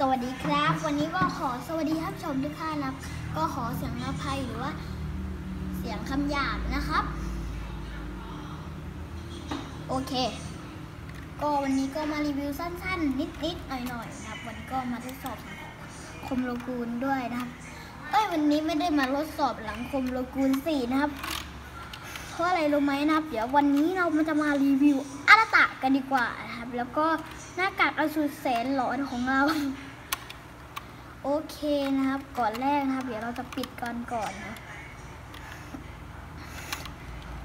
สวัสดีครับ วันนี้ก็ขอสวัสดีท่านผู้ชมทุกท่านนะก็ขอเสียงอภัยหรือว่า เสียงคำหยาบนะครับ โอเค ก็วันนี้ก็มารีวิวสั้นๆ นิดๆหน่อยๆนะครับ วันนี้ก็มาทดสอบคมโลกูลด้วยนะครับเอ้ยวันนี้ไม่ได้มาทดสอบหลังคมโลกูลสี่นะครับเพราะอะไรรู้ไหมนะครับ เดี๋ยววันนี้เราจะมารีวิวอาราตะกันดีกว่านะครับ แล้วก็หน้ากากอสูรแสนหลอนของเรา โอเคนะครับ ก่อนแรกนะครับ เดี๋ยวเราจะปิดก่อนก่อนนะ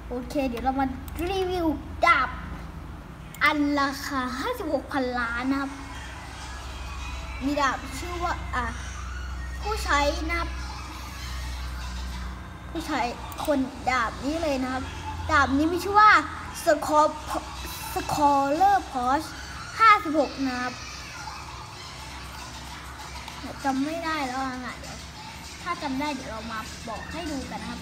โอเค เดี๋ยวเรามารีวิวดาบอันราคา 56พันล้านนะครับ มีดาบชื่อว่าอะผู้ใช้นะครับ ผู้ใช้คนดาบนี้เลยนะครับ ดาบนี้มีชื่อว่าสคอส สคอเลอร์พอช56 นะครับจำไม่ได้แล้วอะเดี๋ยวถ้าจำได้เดี๋ยวเรามาบอกให้ดูกันนะครับ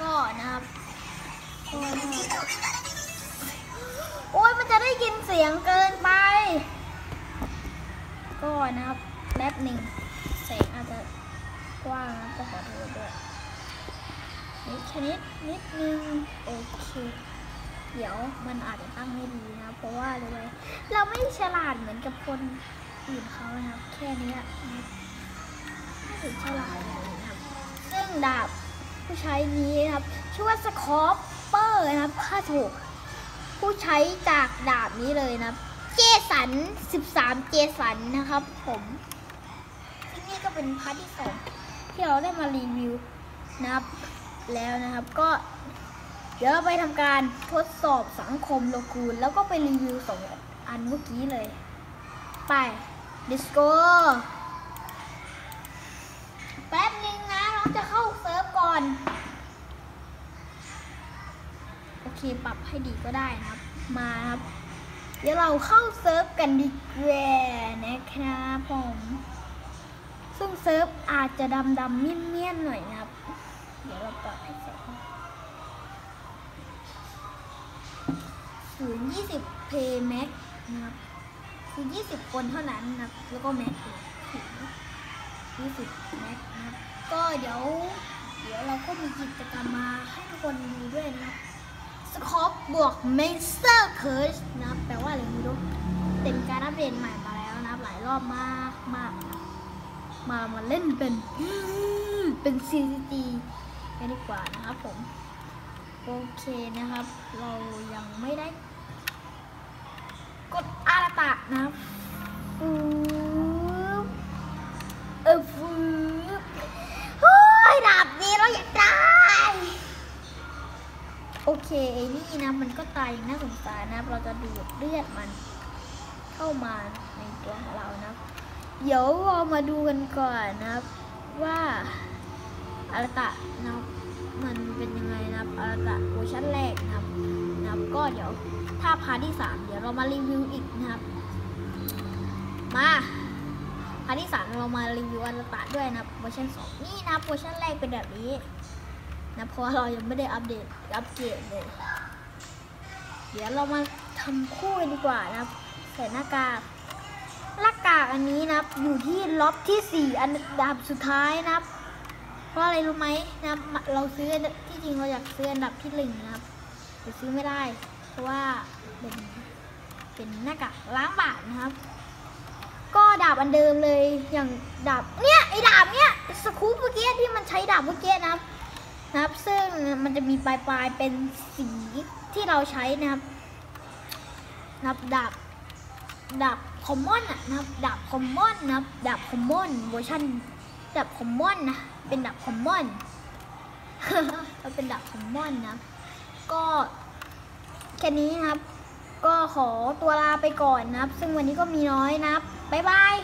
ก็นะครับ ก็นะครับโอ้ยมันจะได้ยินเสียงเกินไป ก็นะครับแป๊บหนึ่งเสียงอาจจะ กว้างนะก็ขอโทษด้วยนิดชนิดนิดนึงโอเค เดี๋ยวมันอาจจะตั้งไม่ดีนะ เพราะว่าอะไรไหมเราไม่ฉลาดเหมือนกับคนอื่นเขานะครับ แค่นี้ไม่ถึงฉลาดเลยนะครับ ซึ่งดาบผู้ใช้นี้นะครับ ชื่อว่าสคอปเปอร์นะครับค่าถูกผู้ใช้จากดาบนี้เลยนะเจสัน 13 เจสันนะครับผมซึ่นี่ก็เป็นพาร์ทที่สอง ที่เราได้มารีวิวนะครับ แล้วนะครับก็ เดี๋ยวเราไปทำการทดสอบสังคมโลกูล แล้วก็ไปรีวิวสองอันเมื่อกี้เลย ไป let's go แป๊บนึงนะน้องจะเข้าเซิร์ฟก่อน โอเคปรับให้ดีก็ได้นะครับ มาครับ เดี๋ยวเราเข้าเซิร์ฟกันดีกว่านะครับผม ซึ่งเซิร์ฟอาจจะดำดำเมี่ยนเมี่ยนๆหน่อยนะครับ เดี๋ยวเราปรับให้แสงศูนย์ยี่สิบเพย์แม็กนะครับคือยี่สิบคนเท่านั้นนะครับ แล้วก็แม็กถึงยี่สิบแม็กนะครับ ก็เดี๋ยว เดี๋ยวเราก็มีกิจกรรมมาให้ทุกคนดูด้วยนะครับสคอปบวกเมสเตอร์เคิร์ชนะแปลว่าอะไรไม่รู้เป็นการอัปเดตใหม่มาแล้วนะหลายรอบมากมากนะ มามาเล่นเป็นเป็น CCT กันดีกว่านะครับผม โอเคนะครับ เรายังไม่ได้ กดอาราตะนะครับฟืบเออฟืบเฮ้ยดาบนี้เราอยากได้ โอเคไอ้นี่นะมันก็ตายน่าสงสารนะเราจะดูดเลือดมัน เข้ามาในตัวของเรานะ เดี๋ยวเรามาดูกันก่อนนะครับ ว่าอารตะนะครับมันเป็นยังไงนะครับอารตะเวอร์ชันแรกนะครับนะครับ ก็เดี๋ยวถ้าพาร์ทที่สามเดี๋ยวเรามารีวิวอีกนะครับ มาพาร์ทที่สามเรามารีวิวอารตะด้วยนะครับเวอร์ชันสองนี่นะเวอร์ชันแรกเป็นแบบนี้นะเพราะเรายังไม่ได้อัปเดตอัปเกรดเลย เดี๋ยวเรามาทำคู่กันดีกว่านะครับใส่หน้ากาก หน้ากากอันนี้นะครับ อยู่ที่ล็อกที่สี่อันดับสุดท้ายนะครับ เพราะอะไรรู้ไหมนะครับ เราซื้อที่จริงเราอยากซื้ออันดับที่หนึ่งนะครับแต่ซื้อไม่ได้ เพราะว่าเป็นเป็นหน้ากากล้างบาทนะครับ ก็ดาบอันเดิมเลยอย่างดาบเนี่ยไอ้ดาบเนี่ยสกู๊ปเมื่อกี้ที่มันใช้ดาบเมื่อกี้นะครับนะครับ ซึ่งมันจะมีปลายปลายเป็นสีที่เราใช้นะครับนะครับดาบดาบ คอมมอนอะนะครับดาบคอมมอนนะครับดาบคอมมอนเวอร์ชันดาบคอมมอนนะเป็นดาบคอมมอนเราเป็นดาบคอมมอนนะก็แค่นี้นะครับ ก็ขอตัวลาไปก่อนนะครับ ซึ่งวันนี้ก็มีน้อยนะครับบ๊ายบาย